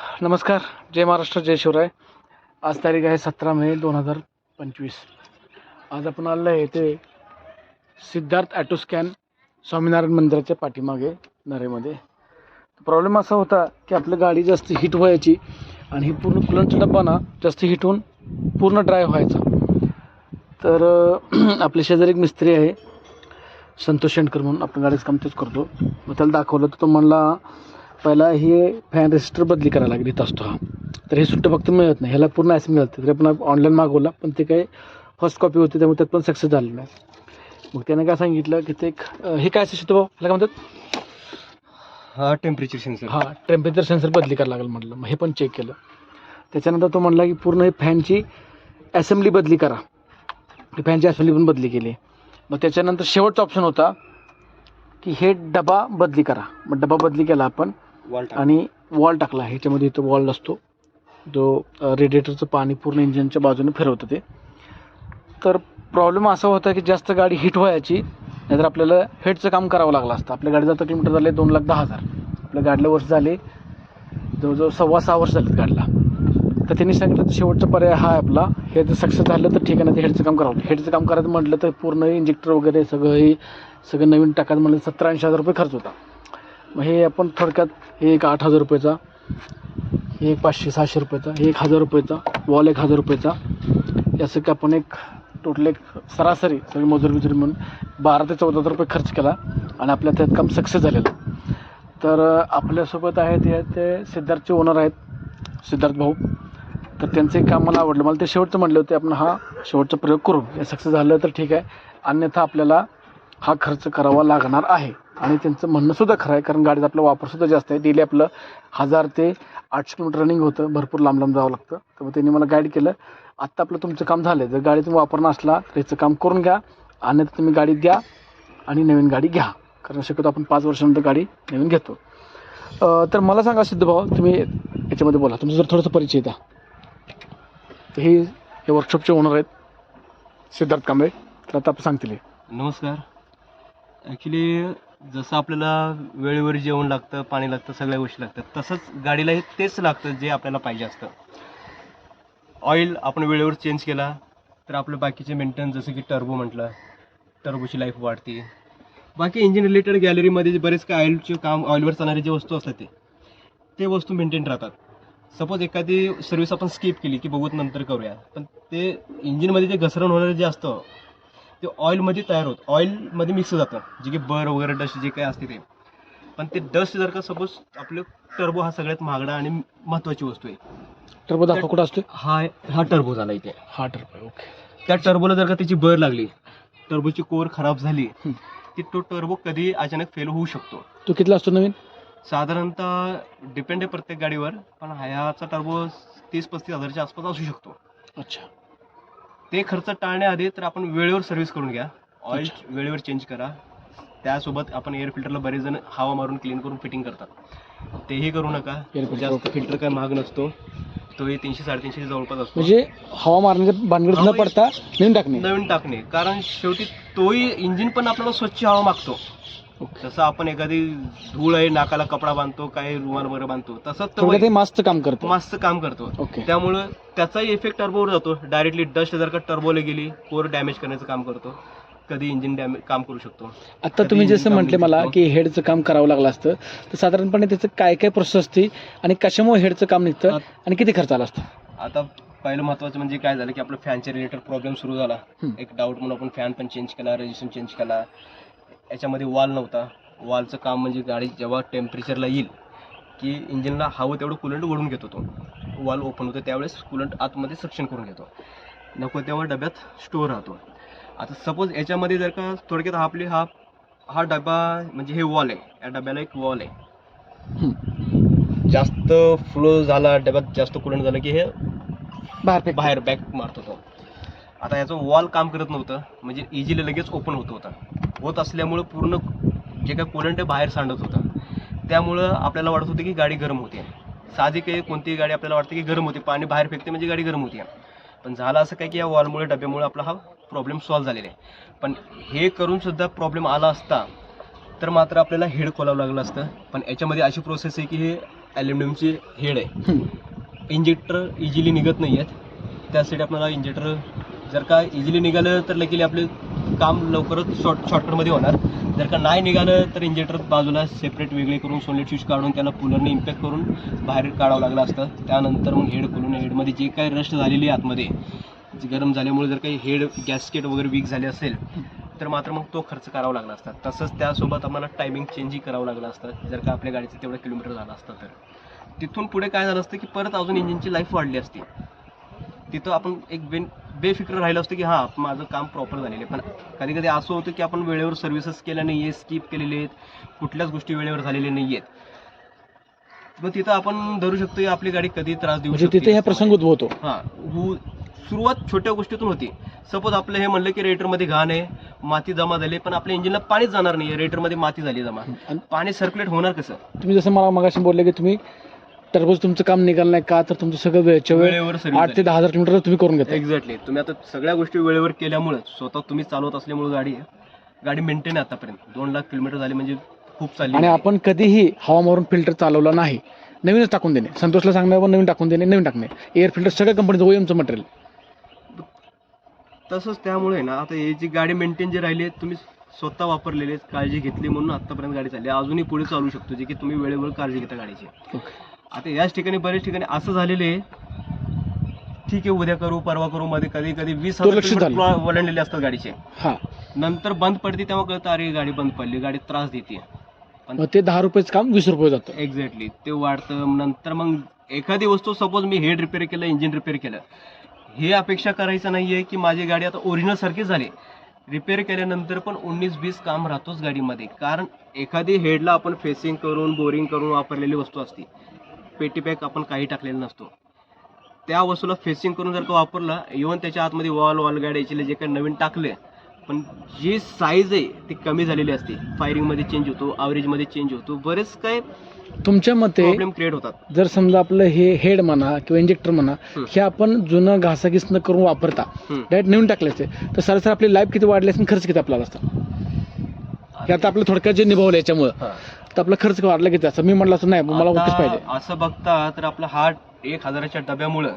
नमस्कार जय महाराष्ट्र जय शिवराय. आज तारीख आहे सतरा मे दोन हजार पंचवीस. आज आपण आलं आहे ते सिद्धार्थ ॲटो स्कॅन स्वामीनारायण मंदिराच्या पाठीमागे नरेमध्ये. प्रॉब्लेम असा होता की आपली गाडी जास्त हिट व्हायची आणि ही पूर्ण कुलंटचा डब्बा ना जास्त हिट होऊन पूर्ण ड्राय व्हायचा. तर आपले शेजारी एक मिस्त्री आहे संतोष शेंडकर म्हणून आपण गाडीचं काम तेच करतो. मग त्याला दाखवलं तर तो म्हणला पहिला हे फॅन रेजिस्टर बदली करायला लागली इथं असतो हा. तर हे सुट्टं फक्त मिळत नाही. ह्याला पूर्ण ॲस मिळतं तरी आपण ऑनलाईन मागवला पण ते काही फर्स्ट कॉपी होती त्यामुळे त्यात पण सक्सेस झालं नाही. मग त्याने काय सांगितलं की ते एक हे काय असं भाऊ? ह्याला काय म्हणतात? हा टेम्परेचर सेन्सर हां टेम्परेचर सेन्सर बदली करायला लागेल म्हटलं मग हे पण चेक केलं. त्याच्यानंतर तो म्हणला की पूर्ण हे फॅनची असेंब्ली बदली करा. ती फॅनची असेंब्ली पण बदली केली. मग त्याच्यानंतर शेवटचा ऑप्शन होता की हे डबा बदली करा. मग डबा बदली केला आपण. आणि वॉल टाकला. ह्याच्यामध्ये इथं वॉल असतो. जो रेडिएटरचं पाणी पूर्ण इंजिनच्या बाजूने फिरवतं ते. तर प्रॉब्लेम असा होता की जास्त गाडी हिट व्हायची नाहीतर आपल्याला हेडचं काम करावं लागलं असतं. आपल्या गाडीचं आता किलोमीटर झाले दोन लाख दहा हजार. आपल्या गाडीला वर्ष झाले जवळजवळ सव्वा सहा वर्ष झालेत गाडीला. तर त्यांनी सांगितलं तर शेवटचा पर्याय हा आपला. हे जर सक्सेस झालं तर ठीक आहे ना ते हेडचं काम करावं. हेडचं काम करायचं म्हटलं तर पूर्ण इंजेक्टर वगैरे सगळं हे सगळं नवीन टाकायचं म्हटलं सत्तर ऐंशी हजार रुपये खर्च होता. मग हे आपण थोडक्यात हे एक आठ हजार रुपयाचा हे एक पाचशे सहाशे रुपयाचा हे एक हजार रुपयाचा वॉल एक हजार रुपयाचा. याचं की आपण एक टोटल एक सरासरी सगळी मजुरी बिजुरी म्हणून बारा ते चौदा हजार रुपये खर्च केला आणि आपल्या त्यात काम सक्सेस झालेलं. तर आपल्यासोबत आहे ते ते सिद्धार्थचे ओनर आहेत सिद्धार्थ भाऊ. तर त्यांचं एक काम मला आवडलं. मला ते शेवटचं म्हटलं होते आपण हा शेवटचा प्रयोग करू. हे सक्सेस झालं तर ठीक आहे. अन्यथा आपल्याला हा खर्च करावा लागणार आहे. आणि त्यांचं म्हणणंसुद्धा खरं आहे कारण गाडीचा आपला वापरसुद्धा जास्त आहे. डेली आपलं हजार ते आठशे किलोमीटर रनिंग होतं भरपूर लांब लांब जावं लागतं. तर मग त्यांनी मला गाईड केलं. आत्ता आपलं तुमचं काम झालं आहे जर गाडी तुम्ही वापरणं असला तर याचं काम करून घ्या. आणि तुम्ही गाडी द्या आणि नवीन गाडी घ्या. कारण शक्यतो आपण पाच वर्षानंतर गाडी नवीन घेतो. तर मला सांगा सिद्ध भाऊ तुम्ही याच्यामध्ये बोला. तुमचं जर थोडंसं परिचय द्या. तर हे हे वर्कशॉपचे ओनर आहेत सिद्धार्थ कांबळे. तर आता आपण सांगतील नमस्कार. ॲक्च्युली जसं आपल्याला वेळेवर जेवण लागतं पाणी लागतं सगळ्या गोष्टी लागतात तसंच गाडीलाही तेच लागतं जे आपल्याला पाहिजे असतं. ऑइल आपण वेळेवर चेंज केला तर आपलं बाकीचे मेंटेनन्स जसं की टर्बो म्हटलं टर्बोची लाईफ वाढते. बाकी इंजिन रिलेटेड गॅलरीमध्ये जे बरेच काय ऑइलचे काम ऑइलवर चालणारे जे वस्तू असतात ते ते वस्तू मेंटेन राहतात. सपोज एखादी सर्व्हिस आपण स्किप केली की बघूत नंतर करूया पण ते इंजिनमध्ये जे घसरण होणारे जे असतं ते ऑइलमध्ये तयार होत. ऑइलमध्ये मिक्स जातं. जे की बर वगैरे डस्ट जे काही असते ते. पण ते डस्ट जर का सपोज आपलं टर्बो हा सगळ्यात महागडा आणि महत्त्वाची वस्तू आहे. टर्बो दाखवा कुठं असतो हा हा टर्बो झाला इथे. हा टर्बो ओके त्या टर्बोला जर का त्याची बर लागली टर्बोची कोर खराब झाली हं. की तो टर्बो कधी अचानक फेल होऊ शकतो. तो कितीला असतो नवीन? साधारणतः डिपेंड आहे प्रत्येक गाडीवर पण ह्याचा टर्बो तीस पस्तीस हजारच्या आसपास असू शकतो. अच्छा. ते खर्च टाळण्याआधी तर आपण वेळेवर सर्व्हिस करून घ्या. ऑइल वेळेवर चेंज करा. त्यासोबत आपण एअर फिल्टरला बरेच जण हवा मारून क्लीन करून फिटिंग करतात. तेही करू नका. जास्त. फिल्टर काय महाग नसतो. तोही तीनशे साडेतीनशे जवळपास असतो. म्हणजे हवा मारण्याच्या भानगडीत न पडता नवीन टाकणे. नवीन टाकणे. कारण शेवटी तोही इंजिन पण आपल्याला स्वच्छ हवा मागतो. जसं आपण एखादी धूळ आहे नाकाला कपडा बांधतो काय रुमाल वगैरे बांधतो तसंच हे तो मास्कचं काम करतो. मस्त काम करतो. ओके. त्यामुळं त्याचाही इफेक्ट टर्बोवर जातो. डायरेक्टली डस्ट जर का टर्बोला गेली कोर डॅमेज करण्याचं काम करतो. कधी इंजिन डॅमेज काम करू शकतो. आता तुम्ही कधी जसं म्हटले मला शकतो. की हेडचं काम करावं लागलं असतं तर साधारणपणे त्याचं काय काय प्रोसेस असते आणि कशामुळे हेडचं काम निघतं आणि किती खर्च आला असतं? आता पहिलं महत्वाचं म्हणजे काय झालं की आपलं फॅनच्या रिलेटेड प्रॉब्लेम सुरू झाला. एक डाऊट म्हणून आपण फॅन पण चेंज केला रजिस्ट्रेशन चेंज केला. याच्यामध्ये वॉल नव्हता. वॉलचं काम म्हणजे गाडी जेव्हा टेम्परेचरला येईल की इंजिनला हवं तेवढं कुलंट ओढून घेतो तो वॉल ओपन होतं त्यावेळेस कुलंट आतमध्ये सक्शन करून घेतो. नको तेव्हा डब्यात स्टोअर राहतो. आता सपोज याच्यामध्ये जर का थोडक्यात हा आपली हा हा डबा म्हणजे हे वॉल आहे या डब्याला एक वॉल आहे. जास्त फ्लो झाला डब्यात जास्त कुलंट झालं की हे बाहेर बाहेर बॅक मारतो तो. आता याचं वॉल काम करत नव्हतं म्हणजे इझिली लगेच ओपन होत होता. होत असल्यामुळं पूर्ण जे काय कोलंट आहे बाहेर सांडत होतं. त्यामुळं आपल्याला वाटत होतं की गाडी गरम होते. साधी काही कोणतीही गाडी आपल्याला वाटते की गरम होते. पाणी बाहेर फेकते म्हणजे गाडी गरम होते. पण झालं असं काय की या वॉलमुळे डब्यामुळे आपला हा प्रॉब्लेम सॉल्व्ह झालेला आहे. पण हे करून सुद्धा प्रॉब्लेम आला असता तर मात्र आपल्याला हेड खोलावं लागलं असतं. पण याच्यामध्ये अशी प्रोसेस आहे की हे ॲल्युमिनियमची हेड आहे. इंजेक्टर इझिली निघत नाही आहेत त्यासाठी आपल्याला इंजेक्टर जर का इझिली निघालं तर लगेली आपले काम लवकरच शॉर्ट शॉर्टकटमध्ये होणार. जर का नाही निघालं तर इंजेक्टर बाजूला सेपरेट वेगळे करून सोलिड स्विच काढून त्याला पुलरने इम्पॅक्ट करून बाहेर काढावं लागलं असतं. त्यानंतर मग हेड खोलून हेडमध्ये जे काही रस्ट झालेली आहे आतमध्ये गरम झाल्यामुळे जर काही हेड गॅसकेट वगैरे वीक झाले असेल तर मात्र मग तो खर्च करावा लागला असता. तसंच त्यासोबत आम्हाला टायमिंग चेंजही करावं लागलं असतं. जर का आपल्या गाडीचं तेवढं किलोमीटर झालं असतं तर. तिथून पुढे काय झालं असतं की परत अजून इंजिनची लाईफ वाढली असती. तिथं आपण एक बेन बेफिक्र राहिलं असतं की हां माझं काम प्रॉपर झालेलं आहे. पण कधी कधी असं होतं की आपण वेळेवर सर्व्हिसेस केल्या नाही आहे स्किप केलेले आहेत कुठल्याच गोष्टी वेळेवर झालेल्या नाही आहेत मग तिथं आपण धरू शकतो की आपली गाडी कधी त्रास देऊ म्हणजे शकते. तिथे हा प्रसंग उद्भवतो. हां सुरुवात छोट्या गोष्टीतून होती. सपोज आपलं हे म्हणलं की रेटरमध्ये घाण आहे माती जमा झाली पण आपल्या इंजिनला पाणीच जाणार नाही रेटरमध्ये माती झाली जमा. आणि पाणी सर्क्युलेट होणार कसं? तुम्ही जसं मला मगाशी बोलले की तुम्ही टरबूज तुमचं काम निघालं नाही का? तर तुमचं सगळं वेळच्या वेळ वेळेवर आठ ते दहा हजार किलोमीटर तुम्ही करून घेता. एक्झॅक्टली तुम्ही आता सगळ्या गोष्टी वेळेवर केल्यामुळे स्वतः तुम्ही चालवत असल्यामुळे गाडी गाडी मेंटेन आहे आतापर्यंत. दोन लाख किलोमीटर झाली म्हणजे खूप चालली आणि आपण कधीही हवा मारून फिल्टर चालवला नाही. नवीनच टाकून देणे. संतोषला सांगण्यावर नवीन टाकून देणे नवीन टाकणे. एअर फिल्टर सगळ्या कंपनीचं ओएमचं मटेरियल तसंच त्यामुळे ना आता ही जी गाडी मेंटेन जे राहिली आहे तुम्ही स्वतः वापरलेले काळजी घेतली म्हणून आतापर्यंत गाडी चालली अजूनही पुढे चालू शकतो जे की तुम्ही वेळेवर काळजी घेता गाडीची. आता याच ठिकाणी बरेच ठिकाणी असं झालेलं आहे. ठीक आहे उद्या करू परवा करू मध्ये कधी कधी वीस हजार दुर्लक्षित झालं. किलोमीटर वळणलेले असतात गाडीचे. हा. नंतर बंद पडते तेव्हा कळतं अरे गाडी बंद पडली गाडी त्रास देते. मग ते दहा रुपयाचं काम वीस रुपये जातं. एक्झॅक्टली ते वाढतं नंतर मग एखादी वस्तू सपोज मी हेड रिपेअर केलं इंजिन रिपेअर केलं. हे अपेक्षा करायचं नाहीये की माझी गाडी आता ओरिजिनल सारखी झाली. रिपेअर केल्यानंतर पण उन्नीस बीस काम राहतोच गाडीमध्ये. कारण एखादी हेडला आपण फेसिंग करून बोरिंग करून वापरलेली वस्तू असते. पेटी पॅक आपण काही टाकलेला नसतो त्या वस्तूला फेसिंग करून जर का वापरला इव्हन त्याच्या आतमध्ये वॉल वॉल गाड्याचे जे काही नवीन टाकले पण जी साईज आहे ती कमी झालेली असते फायरिंगमध्ये चेंज होतो ॲव्हरेजमध्ये चेंज होतो बरेच काय तुमच्या मते प्रॉब्लेम क्रिएट होतात जर समजा आपलं हे हेड म्हणा किंवा इंजेक्टर म्हणा हं. आपण जुनं घासाघीस न करून वापरता. डायरेक्ट नवीन टाकले असते तर सरासरी आपली लाईफ किती वाढली आणि खर्च किती आपल्याला असता हे आता आपलं थोडक्यात जे निभावलं याच्यामुळं. तर आपला खर्च वाढला किती असं मी म्हटलं असं नाही मला आता पाहिजे. असं बघता तर आपला हा एक हजाराच्या डब्यामुळं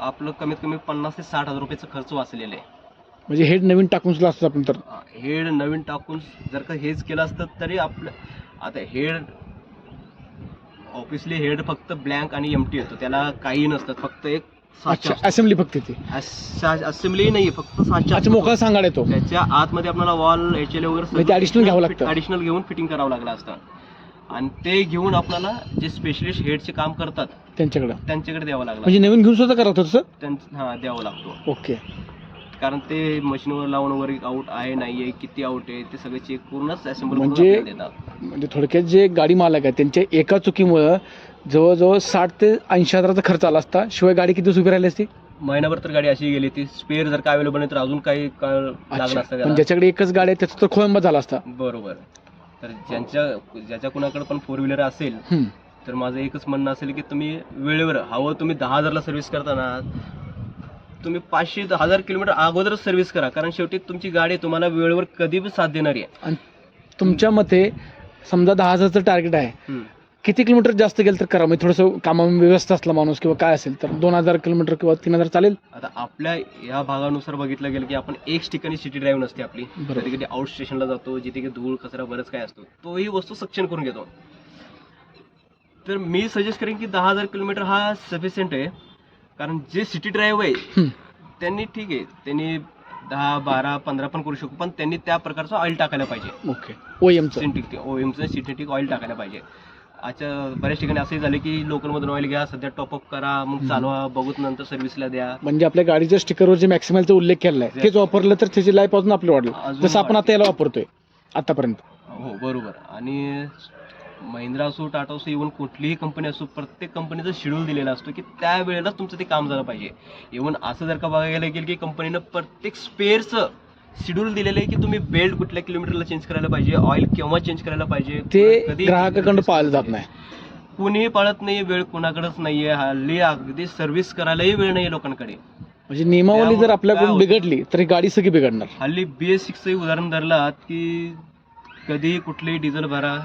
आपलं कमीत कमी पन्नास ते साठ हजार रुपयाचा खर्च वाचलेला आहे. म्हणजे हेड नवीन टाकून सुद्धा असतं आपण तर. हेड नवीन टाकून जर का हेच केलं असतं तरी आपलं आता हेड ऑफिसली हेड फक्त ब्लँक आणि एमटी येतो त्याला काही नसतं. फक्त एक अच्छा असेंब्ली फक्त ती असेंब्ली नाही फक्त अच्छा मोकळा सांगाड येतो. त्याच्या आतमध्ये आपल्याला वॉल एच एल म्हणजे ते additional घ्यावं लागतं. ॲडिशनल घेऊन फिटिंग करावं लागलं असतं. आणि ते घेऊन आपल्याला जे स्पेशलिस्ट हेडचे काम करतात त्यांच्याकडं. त्यांच्याकडे द्यावं लागलं. म्हणजे नवीन घेऊन सुद्धा करत होतं त्यांच हा द्यावं लागतो. ओके. कारण ते मशीनवर लावून वगैरे आउट आहे नाही आहे किती आउट आहे ते सगळे चेक करूनच असेंबल म्हणजे- देतात. म्हणजे थोडक्यात जे गाडी मालक आहे त्यांच्या एका चुकीमुळं जवळजवळ साठ ते ऐंशी हजाराचा खर्च आला असता. शिवाय गाडी किती दिवस उभी राहिली असती? महिनाभर तर गाडी अशी गेली ती स्पेअर जर का अवेलेबल नाही तर अजून काही काळ लागला अच्छा. असता पण त्याला ज्याच्याकडे एकच गाडी आहे त्याचा तर खोळंबा झाला असता. बरोबर. तर ज्यांच्या ज्याच्या कुणाकडे पण फोर व्हीलर असेल हम्म. तर माझं एकच म्हणणं असेल की तुम्ही वेळेवर हवं तुम्ही दहा हजारला सर्व्हिस करताना तुम्ही पाचशे दहा हजार किलोमीटर अगोदरच सर्व्हिस करा. कारण शेवटी तुमची गाडी तुम्हाला वेळेवर कधी बी साथ देणारी आहे. आणि तुमच्या मते समजा दहा हजारचं टार्गेट आहे. हम्म. किती किलोमीटर जास्त गेलं तर करा. म्हणजे थोडंसं कामा व्यवस्था असला माणूस किंवा काय असेल तर दोन हजार किलोमीटर किंवा तीन हजार चालेल? आता आपल्या या भागानुसार बघितलं गेलं की आपण एक ठिकाणी सिटी ड्राईव्ह नसते आपली. बरोबर. कधी कधी आउट स्टेशनला जातो जिथे की धूळ कचरा बरंच काय असतो. तोही वस्तू सक्शन करून घेतो. तर मी सजेस्ट करेन की दहा हजार किलोमीटर हा सफिशियंट आहे. कारण जे सिटी ड्राईव्ह आहे. त्यांनी ठीक आहे त्यांनी दहा बारा पंधरा पण करू शकतो पण त्यांनी त्या प्रकारचं ऑइल टाकायला पाहिजे. ओके ओ एमचं सिंटेटिक ओ एमचं सिंथेटिक ऑइल टाकायला पाहिजे. आजच्या बऱ्याच ठिकाणी असंही झालं की लोकलमधून ऑइल घ्या सध्या टॉपअप करा मग. चालवा बघूत नंतर सर्व्हिसला द्या. म्हणजे आपल्या गाडीच्या स्टिकरवर जे मॅक्सिमलचा उल्लेख केला आहे तेच वापरलं तर त्याची लाईफ अजून आपली वाढली. जसं आपण आता याला वापरतोय आतापर्यंत. हो बरोबर. आणि महिंद्रा असो टाटा असो इव्हन कुठलीही कंपनी असो प्रत्येक कंपनीचं शेड्यूल दिलेला असतो की त्या वेळेलाच तुमचं ते काम झालं पाहिजे. इव्हन असं जर का बघायला गेलं की कंपनीनं प्रत्येक स्पेअरचं शेड्यूल दिलेलं आहे की तुम्ही बेल्ट कुठल्या किलोमीटरला चेंज करायला पाहिजे ऑइल केव्हा चेंज करायला पाहिजे ते कधी ग्राहकाकडे पाळलं जात नाही. कुणीही पाळत नाही वेळ कुणाकडेच नाहीये हल्ली अगदी सर्व्हिस करायलाही वेळ नाही लोकांकडे. म्हणजे नियमावली जर आपल्याकडून? बिघडली तर ही गाडी सगळी बिघडणार. हल्ली बी एस उदाहरण धरलात की कधी कुठलेही डिझेल भरा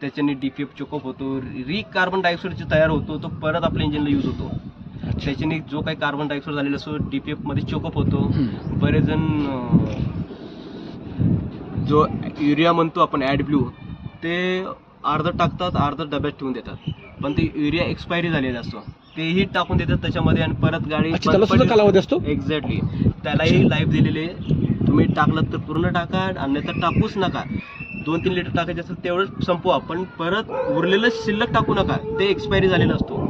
त्याच्याने डीपीएफ चोकअप होतो. री कार्बन डायऑक्साईड जो तयार होतो तो परत आपल्या इंजिनला यूज होतो. त्याच्याने जो काही कार्बन डायऑक्साईड झालेला असतो डीपीएफमध्ये चोकअप होतो. बरेच जण जो युरिया म्हणतो आपण ॲड ब्लू ते अर्ध टाकतात अर्ध डब्यात ठेवून देतात. पण ते युरिया एक्सपायरी झालेला असतो. तेही टाकून देतात त्याच्यामध्ये आणि परत गाडी कालावधी असतो? एक्झॅक्टली त्यालाही लाईफ दिलेले तुम्ही टाकलात तर पूर्ण टाका आणि तर टाकूच नका. दोन तीन लिटर टाकायचे असेल तेवढंच संपवा. पण परत उरलेलं शिल्लक टाकू नका. ते एक्सपायरी झालेलं असतो.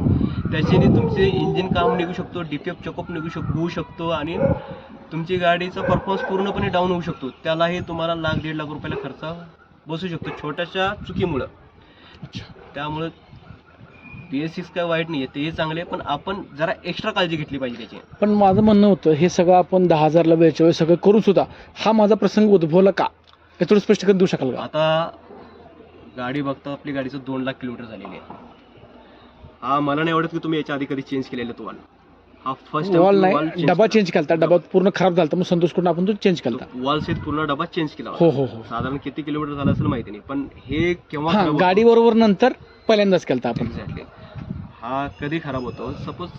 त्याच्याने तुमचे इंजिन काम निघू शकतो डीपीएफ चेकअप निघू शक होऊ शकतो आणि तुमची गाडीचा परफॉर्मन्स पूर्णपणे डाऊन होऊ शकतो. त्यालाही तुम्हाला लाख दीड लाख रुपयाला खर्च बसू शकतो छोट्याशा चुकीमुळं. त्यामुळं बी एस सिक्स काय वाईट नाही आहे तेही चांगले पण आपण जरा एक्स्ट्रा काळजी घेतली पाहिजे त्याची. पण माझं म्हणणं होतं हे सगळं आपण दहा हजारला वेळच्या वेळेस सगळं करून सुद्धा हा माझा प्रसंग उद्भवला का? हे थोडं स्पष्टीकरण देऊ शकाल का? आता गाडी बघता आपली गाडीचं दोन लाख किलोमीटर झालेली आहे. हा मला नाही आवडत की तुम्ही याच्या आधी कधी चेंज केलेलं तो वाल हा फर्स्ट वॉल नाही डबा चेंज केला डबा पूर्ण खराब झाला मग संतोषकडून आपण तो चेंज केला वॉल सेट पूर्ण डबा चेंज केला. हो हो हो. साधारण किती किलोमीटर झाला असेल माहिती नाही पण हे केव्हा? गाडी बरोबर नंतर पहिल्यांदाच केलता आपण. एक्झॅक्टली हा कधी खराब होतो? सपोज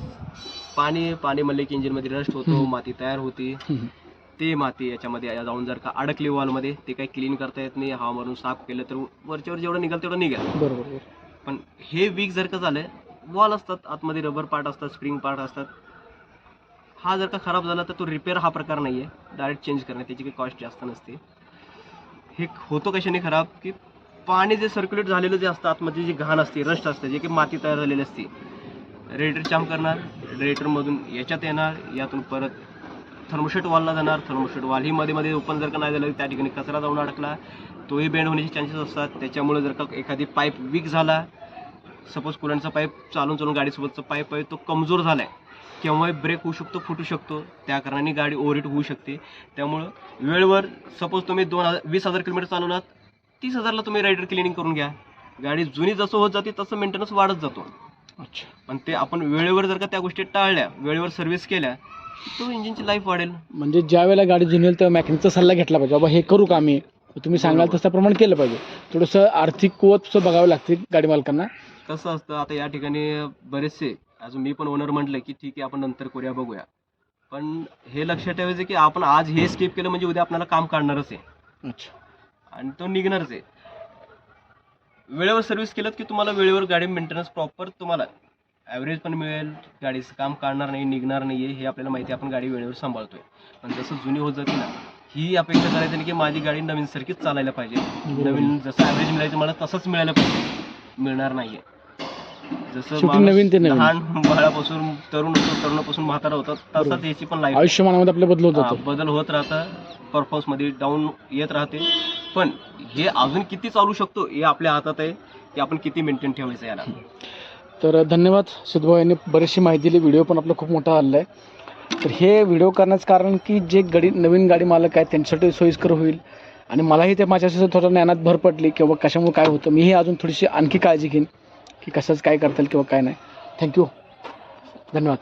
पाणी पाणी म्हणले की इंजिनमध्ये रस्ट होतो. माती तयार होती. ते माती याच्यामध्ये जाऊन जर का अडकली वॉलमध्ये ते काही क्लीन करता येत नाही हवा मारून साफ केलं तर वरच्यावर जेवढं निघाल तेवढं निघेल. बरोबर पण हे वीक जर का झालं वॉल असतात आतमध्ये रबर पार्ट असतात स्प्रिंग पार्ट असतात. हा जर का खराब झाला तर तो रिपेअर हा प्रकार नाही आहे डायरेक्ट चेंज करणे त्याची काही कॉस्ट जास्त नसते. हे होतो कशाने खराब? की पाणी जे सर्क्युलेट झालेलं जे असतं आतमध्ये जी घाण असते रस्ट असते जे की माती तयार झालेली असते रेडिएटर चाम करणार रेडिएटरमधून याच्यात येणार यातून परत थर्मोशेट वॉलला जाणार. थर्मोशेट वॉल ही मध्ये मध्ये ओपन जर का नाही झालं त्या ठिकाणी कचरा जाऊन अडकला. तोही बेंड होण्याचे चान्सेस असतात. त्याच्यामुळे जर का एखादी पाईप वीक झाला सपोज कुलंटचा पाईप चालून चालून गाडीसोबतचा पाईप आहे तो कमजोर झाला आहे केव्हाही ब्रेक होऊ शकतो फुटू शकतो. त्या कारणाने गाडी ओव्हरहीट होऊ शकते. त्यामुळं वेळेवर सपोज तुम्ही दोन हजार वीस हजार किलोमीटर चालवलात तीस हजारला तुम्ही रायडर क्लिनिंग करून घ्या. गाडी जुनी जसं होत जाते तसं मेंटेनन्स वाढत जातो. अच्छा. पण ते आपण वेळेवर जर का त्या गोष्टी टाळल्या वेळेवर सर्व्हिस केल्या तो इंजिनची लाईफ वाढेल. म्हणजे ज्या वेळेला गाडी जुनी होईल तेव्हा मेकॅनिकचा सल्ला घेतला पाहिजे. बाबा हे करू का आम्ही? तुम्ही सांगाल. तसं केलं पाहिजे. थोडंसं आर्थिक कुवत सुद्धा बघावं लागते गाडी मालकांना. कसं असतं आता या ठिकाणी बरेचसे अजून मी पण ओनर म्हटलं की ठीक आहे आपण नंतर करूया बघूया. पण हे लक्षात ठेवायचं की आपण आज हे स्किप केलं म्हणजे उद्या आपल्याला काम काढणारच आहे. अच्छा. आणि तो निघणारच आहे. वेळेवर सर्व्हिस केलं की तुम्हाला वेळेवर गाडी मेंटेनन्स प्रॉपर तुम्हाला ॲव्हरेज पण मिळेल गाडीचं काम काढणार नाही निघणार नाही आहे हे आपल्याला माहिती आहे आपण गाडी वेळेवर सांभाळतोय. पण जसं जुनी होत जाते ना ही अपेक्षा करायची नाही की माझी गाडी नवीन सारखीच चालायला पाहिजे. नवीन जसं ॲव्हरेज मिळायचं मला तसंच मिळायला पाहिजे. मिळणार नाहीये. जसं शेवटी माणूस नवीन ते. लहान बाळापासून तरुण होतो तरुणापासून म्हातारा होतात तसंच. याची पण लाईफ आयुष्यमानामध्ये आपलं बदल होत बदल होत राहतं परफॉर्मन्समध्ये डाऊन येत राहते. पण हे अजून किती चालू शकतो हे आपल्या हातात आहे की आपण किती मेंटेन ठेवायचं याला. तर धन्यवाद सिद्धभाऊ यांनी बरीचशी माहिती दिली. व्हिडिओ पण आपला खूप मोठा आलेला आहे. तर हे व्हिडिओ करण्याचं कारण की जे गाडी नवीन गाडी मालक आहेत त्यांच्यासाठी सोयीस्कर होईल. आणि मलाही ते माझ्याशी थोडं ज्ञानात भर पडली किंवा कशामुळे काय होतं मीही अजून थोडीशी आणखी काळजी घेईन की कशाच काय करता येईल किंवा काय नाही. थँक्यू धन्यवाद.